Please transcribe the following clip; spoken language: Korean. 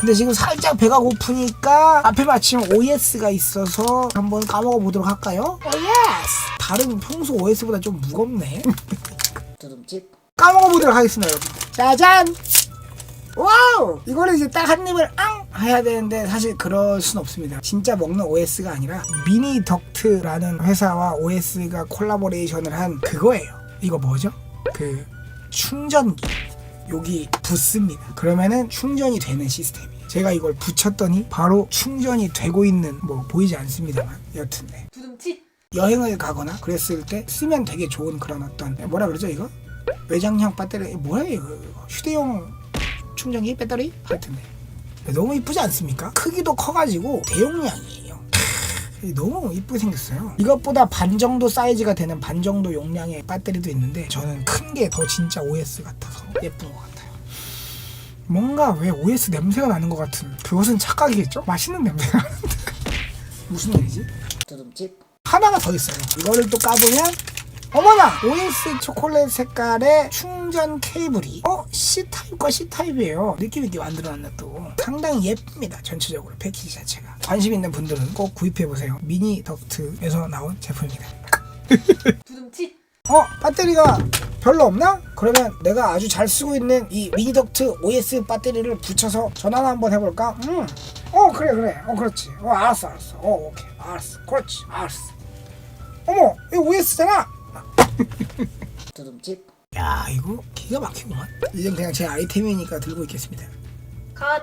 근데 지금 살짝 배가 고프니까 앞에 마침 OS가 있어서 한번 까먹어 보도록 할까요? OS! 다른 평소 OS보다 좀 무겁네. 두둠집. 까먹어 보도록 하겠습니다, 여러분. 짜잔! 와우! 이거를 이제 딱 한 입을 앙! 해야 되는데 사실 그럴 순 없습니다. 진짜 먹는 OS가 아니라 미니 덕트라는 회사와 OS가 콜라보레이션을 한 그거예요. 이거 뭐죠? 그 충전기. 여기 붙습니다. 그러면은 충전이 되는 시스템이에요. 제가 이걸 붙였더니 바로 충전이 되고 있는 뭐 보이지 않습니다만 여튼 네. 두둠치 여행을 가거나 그랬을 때 쓰면 되게 좋은 그런 어떤 뭐라 그러죠 이거 외장형 배터리 뭐야 이거 휴대용 충전기 배터리 하여튼 네. 너무 이쁘지 않습니까? 크기도 커가지고 대용량이에요. 크, 너무 이쁘게 생겼어요. 이것보다 반 정도 사이즈가 되는 반 정도 용량의 배터리도 있는데 저는 큰 게 더 진짜 OS 같아서 예쁜 것 같아요. 뭔가 왜 OS 냄새가 나는 것 같은 그것은 착각이겠죠? 맛있는 냄새가 나는데 무슨 일이지? 두둠집 하나가 더 있어요. 이거를 또 까보면 어머나 OS 초콜릿 색깔의 충전 케이블이 어 C타입과 C타입이에요. 느낌 있게 만들어놨네 또 상당히 예쁩니다. 전체적으로 패키지 자체가 관심 있는 분들은 꼭 구입해 보세요. 미니 덕트에서 나온 제품입니다. 두둠치 어 배터리가 별로 없나? 그러면 내가 아주 잘 쓰고 있는 이 미니 덕트 OS 배터리를 붙여서 전화를 한번 해볼까? 음. 어 그래 그래 어 그렇지 어 알았어 알았어 어 오케이 알았어 그렇지 알았어 어머 이거 OS잖아 두둠집. 야 이거 기가 막히구만 이젠 그냥 제 아이템이니까 들고 있겠습니다. 컷